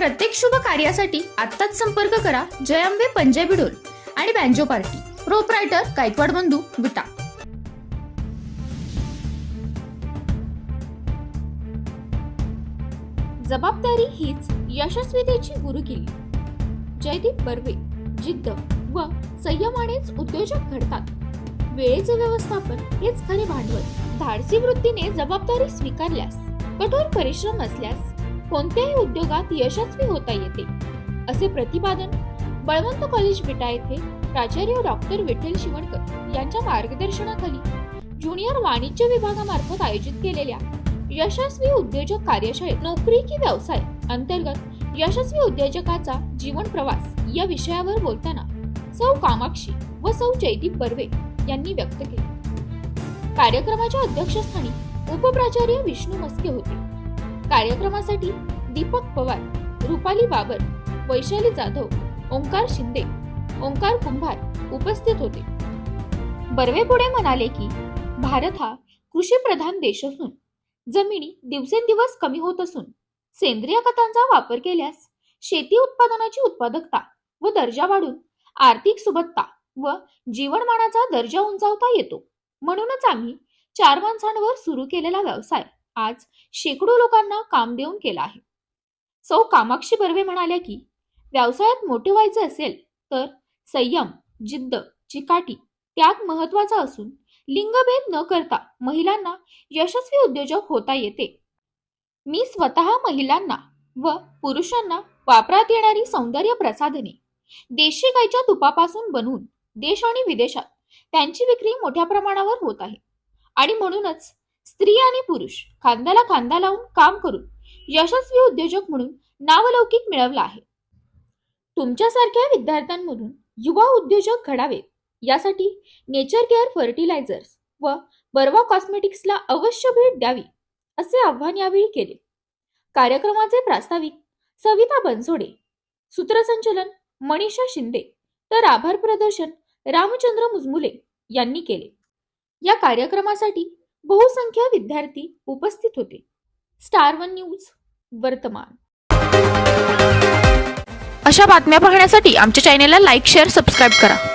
प्रत्येक शुभ कार्यासाठी आत्ताच संपर्क करा जयंबे पंजाबी डोल आणि बँजो पार्टी. प्रोपरायटर गायकवाड बंधू विटा. जबाबदारी हीच यशस्वीतेची गुरुकिल्ली जयदीप बर्वे जिद्द व संयमानेच उद्योजक घडतात. वेळेचे व्यवस्थापन हेच खरे भांडवल. धाडसी वृत्तीने जबाबदारी स्वीकारल्यास कठोर परिश्रम असल्यास कोणत्याही उद्योगात यशस्वी होता येते. असे प्रतिपादन बळवंत कॉलेज विटा येथे प्राचार्य डॉक्टर विठ्ठल शिवणकर यांच्या मार्गदर्शनाखाली ज्युनियर वाणिज्य विभागामार्फत आयोजित केलेल्या यशस्वी उद्योजक कार्यशाळेत नोकरी की व्यवसाय अंतर्गत यशस्वी उद्योजकाचा जीवन प्रवास या विषयावर बोलताना सौ कामाक्षी व सौ जयदीप बर्वे यांनी व्यक्त केले. कार्यक्रमाच्या अध्यक्षस्थानी उपप्राचार्य विष्णू मस्के होते. कार्यक्रमासाठी दीपक पवार रुपाली बाबर वैशाली जाधव ओंकार शिंदे ओंकार कुंभार उपस्थित होते. बर्वे पुढे म्हणाले की भारत हा कृषी प्रधान देश असून जमिनी दिवसेंदिवस कमी होत असून सेंद्रिय खतांचा वापर केल्यास शेती उत्पादनाची उत्पादकता व दर्जा वाढून आर्थिक सुबत्ता व जीवनमानाचा दर्जा उंचावता येतो. म्हणूनच आम्ही चार माणसांवर सुरू केलेला व्यवसाय आज शेकडो लोकांना काम देऊन केला आहे. सौ कामाक्षी बर्वे म्हणाल्या की व्यवसायात मोठे व्हायचे असेल तर संयम जिद्द चिकाटी त्याग महत्त्वाचा असून लिंगभेद न करता महिलांना यशस्वी उद्योजक होता येते. मी स्वतः महिलांना व पुरुषांना वापरात येणारी सौंदर्य प्रसाधने देशी गाईच्या तुपापासून बनवून देश आणि विदेशात त्यांची विक्री मोठ्या प्रमाणावर होत आहे. आणि म्हणूनच स्त्री आणि पुरुष खांद्याला खांदा लावून काम करून यशस्वी उद्योजक म्हणून नावलौकिक मिळवला आहे. तुमच्यासारख्या विद्यार्थ्यांमधून युवा उद्योजक घडावेत यासाठी नेचर केअर फर्टिलायझर्स व बर्वा कॉस्मेटिक्सला अवश्य भेट द्यावी असे आव्हान यावेळी केले. कार्यक्रमाचे प्रास्ताविक सविता बनसोडे सूत्रसंचलन मनीषा शिंदे तर आभार प्रदर्शन रामचंद्र मुजमुले यांनी केले. या कार्यक्रमासाठी बहुसंख्य विद्यार्थी उपस्थित होते. स्टार वन न्यूज वर्तमान. अशा बातम्या पाहण्यासाठी आमच्या चॅनेलला लाईक शेअर सबस्क्राईब करा.